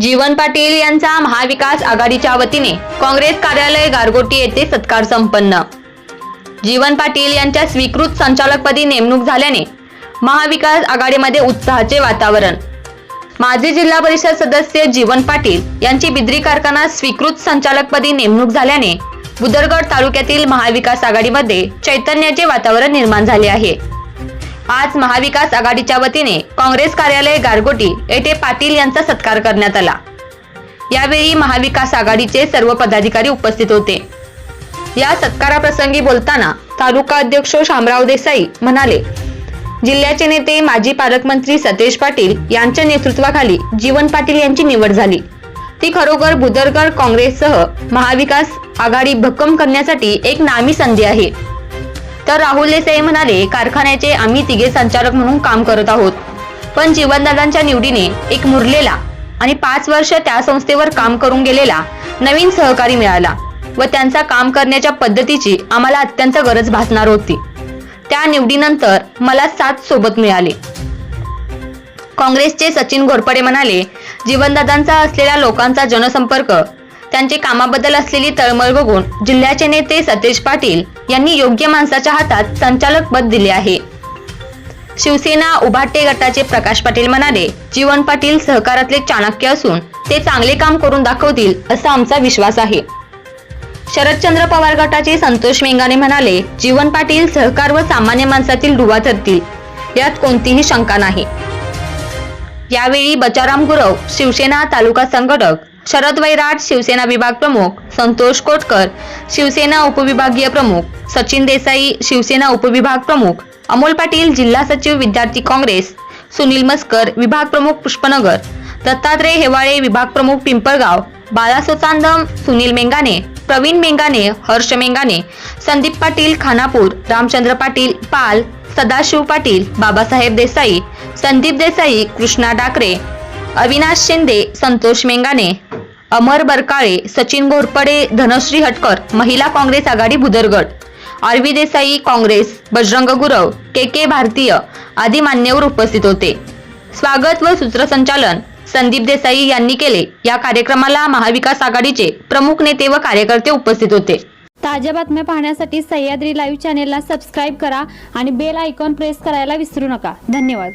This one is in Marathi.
जीवन पाटील यांचा महाविकास आघाडीच्या वतीने काँग्रेस कार्यालय गारगोटी येथे सत्कार संपन्न. जीवन पाटील यांच्या स्वीकृत संचालकपदी नेमणूक झाल्याने महाविकास आघाडीमध्ये उत्साहाचे वातावरण. माजी जिल्हा परिषद सदस्य जीवन पाटील यांची बिद्री कारखाना स्वीकृत संचालकपदी नेमणूक झाल्याने बुदरगड तालुक्यातील महाविकास आघाडीमध्ये चैतन्याचे वातावरण निर्माण झाले आहे. आज महाविकास आघाडीच्या वतीने काँग्रेस कार्यालय गारगोटी येथे पाटील यांचा सत्कार करण्यात आला. यावेळी महाविकास आघाडीचे सर्व पदाधिकारी उपस्थित होते. या सत्काराप्रसंगी बोलताना तालुका अध्यक्ष शामराव देसाई म्हणाले जिल्ह्याचे नेते माजी पालकमंत्री सतेज पाटील यांच्या नेतृत्वाखाली जीवन पाटील यांची निवड झाली. ती खरोखर बुदरगड काँग्रेससह महाविकास आघाडी भक्कम करण्यासाठी एक नामी संधी आहे. तर राहुल देसाई म्हणाले कारखान्याचे आम्ही तिघे संचालक म्हणून काम करत आहोत. पण जीवनदादांच्या निवडीने एक मुरलेला आणि पाच वर्ष त्या संस्थेवर काम करून गेलेला नवीन सहकारी मिळाला व त्यांचा काम करण्याच्या पद्धतीची आम्हाला अत्यंत गरज भासणार होती. त्या निवडीनंतर मला साथ सोबत मिळाले. काँग्रेसचे सचिन घोरपडे म्हणाले जीवनदादांचा असलेला लोकांचा जनसंपर्क त्यांचे कामाबद्दल असलेली तळमळ बघून जिल्ह्याचे नेते सतेज पाटील यांनी योग्य माणसाच्या हातात संचालक पद दिले आहे. शिवसेना उभाटे गटाचे प्रकाश पाटील म्हणाले जीवन पाटील सहकारातले चाणक्य असून ते चांगले काम करून दाखवतील असा आमचा विश्वास आहे. शरदचंद्र पवार गटाचे संतोष मेंगाने म्हणाले जीवन पाटील सहकार व सामान्य माणसातील दुवा ठरतील यात कोणतीही शंका नाही. यावेळी बचाराम गुरव शिवसेना तालुका संघटक शरद वैराट शिवसेना विभाग प्रमुख संतोष कोटकर शिवसेना उपविभागीय प्रमुख सचिन देसाई शिवसेना उपविभाग प्रमुख अमोल पाटील जिल्हा सचिव विद्यार्थी काँग्रेस सुनील मस्कर विभाग प्रमुख पुष्पनगर दत्तात्रय हेवाळे विभाग प्रमुख पिंपळगाव बाला सोचांदम सुनील मेंगाने प्रवीण मेंगाने हर्ष मेंगाने संदीप पाटील खानापूर रामचंद्र पाटील पाल सदाशिव पाटील बाबासाहेब देसाई संदीप देसाई कृष्णा डाकरे अविनाश शिंदे संतोष मेंगाने अमर बरकाळे सचिन घोरपडे धनश्री हटकर महिला काँग्रेस आघाडी Bhudargad R V Desai Congress Bajrang Gurav K K Bharatiya आदी मान्यवर उपस्थित होते. स्वागत व सूत्रसंचालन संदीप देसाई यांनी केले. या कार्यक्रमाला महाविकास आघाडीचे प्रमुख नेते व कार्यकर्ते उपस्थित होते. ताज्या बातम्या पाहण्यासाठी सह्याद्री लाईव्ह चॅनेलला सबस्क्राईब करा आणि बेल आयकॉन प्रेस करायला विसरू नका. धन्यवाद.